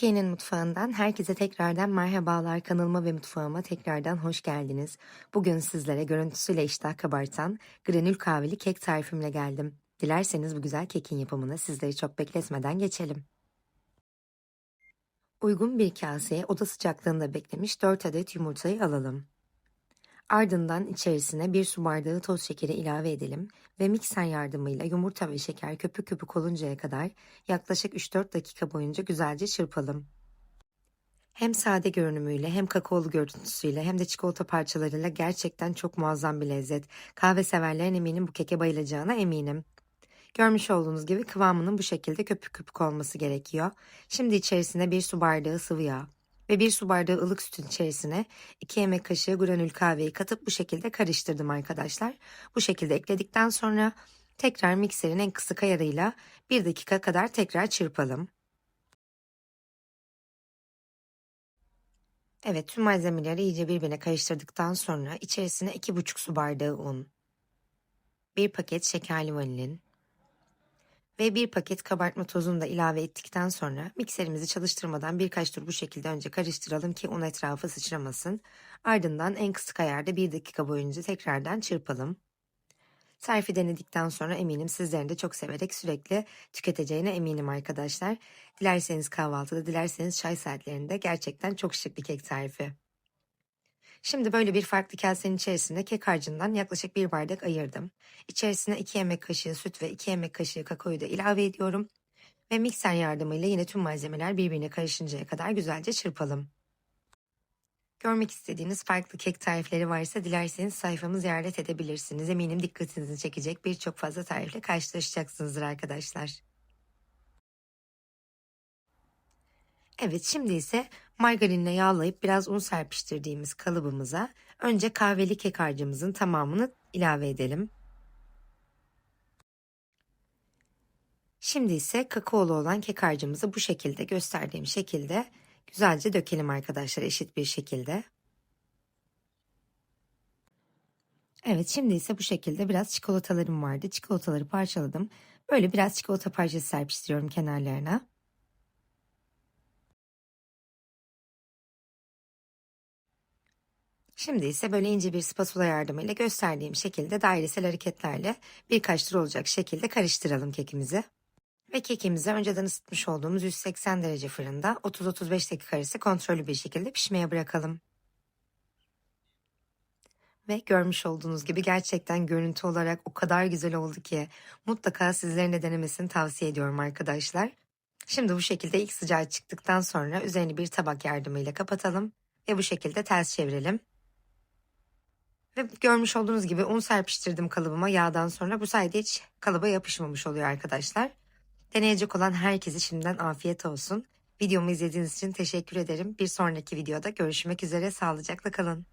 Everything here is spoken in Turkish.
Kane'in mutfağından herkese tekrardan merhabalar kanalıma ve mutfağıma tekrardan hoş geldiniz. Bugün sizlere görüntüsüyle iştah kabartan granül kahveli kek tarifimle geldim. Dilerseniz bu güzel kekin yapımına sizleri çok bekletmeden geçelim. Uygun bir kaseye oda sıcaklığında beklemiş 4 adet yumurtayı alalım. Ardından içerisine bir su bardağı toz şekeri ilave edelim ve mikser yardımıyla yumurta ve şeker köpük köpük oluncaya kadar yaklaşık 3-4 dakika boyunca güzelce çırpalım. Hem sade görünümüyle hem kakaolu görüntüsüyle hem de çikolata parçalarıyla gerçekten çok muazzam bir lezzet. Kahve severlerin eminim bu keke bayılacağına eminim. Görmüş olduğunuz gibi kıvamının bu şekilde köpük köpük olması gerekiyor. Şimdi içerisine bir su bardağı sıvı yağ, ve bir su bardağı ılık sütün içerisine 2 yemek kaşığı granül kahveyi katıp bu şekilde karıştırdım arkadaşlar. Bu şekilde ekledikten sonra tekrar mikserin en kısık ayarıyla 1 dakika kadar tekrar çırpalım. Evet tüm malzemeleri iyice birbirine karıştırdıktan sonra içerisine 2,5 su bardağı un, 1 paket şekerli vanilin, ve bir paket kabartma tozunu da ilave ettikten sonra mikserimizi çalıştırmadan birkaç tur bu şekilde önce karıştıralım ki un etrafı sıçramasın. Ardından en kısık ayarda bir dakika boyunca tekrardan çırpalım. Tarifi denedikten sonra eminim sizlerin de çok severek sürekli tüketeceğine eminim arkadaşlar. Dilerseniz kahvaltıda, dilerseniz çay saatlerinde gerçekten çok şık bir kek tarifi. Şimdi böyle bir farklı kasenin içerisinde kek harcından yaklaşık bir bardak ayırdım. İçerisine 2 yemek kaşığı süt ve 2 yemek kaşığı kakaoyu da ilave ediyorum. Ve mikser yardımıyla yine tüm malzemeler birbirine karışıncaya kadar güzelce çırpalım. Görmek istediğiniz farklı kek tarifleri varsa dilerseniz sayfamı ziyaret edebilirsiniz. Eminim dikkatinizi çekecek birçok fazla tarifle karşılaşacaksınızdır arkadaşlar. Evet şimdi ise margarinle yağlayıp biraz un serpiştirdiğimiz kalıbımıza önce kahveli kek harcımızın tamamını ilave edelim. Şimdi ise kakaolu olan kek harcımızı bu şekilde gösterdiğim şekilde güzelce dökelim arkadaşlar eşit bir şekilde. Evet şimdi ise bu şekilde biraz çikolatalarım vardı. Çikolataları parçaladım. Böyle biraz çikolata parçası serpiştiriyorum kenarlarına. Şimdi ise böyle ince bir spatula yardımıyla gösterdiğim şekilde dairesel hareketlerle birkaç tur olacak şekilde karıştıralım kekimizi. Ve kekimizi önceden ısıtmış olduğumuz 180 derece fırında 30-35 dakika arası kontrollü bir şekilde pişmeye bırakalım. Ve görmüş olduğunuz gibi gerçekten görüntü olarak o kadar güzel oldu ki mutlaka sizlerin de denemesini tavsiye ediyorum arkadaşlar. Şimdi bu şekilde ilk sıcağı çıktıktan sonra üzerini bir tabak yardımıyla kapatalım ve bu şekilde ters çevirelim. Ve görmüş olduğunuz gibi un serpiştirdim kalıbıma yağdan sonra. Bu sayede hiç kalıba yapışmamış oluyor arkadaşlar. Deneyecek olan herkese şimdiden afiyet olsun. Videomu izlediğiniz için teşekkür ederim. Bir sonraki videoda görüşmek üzere. Sağlıcakla kalın.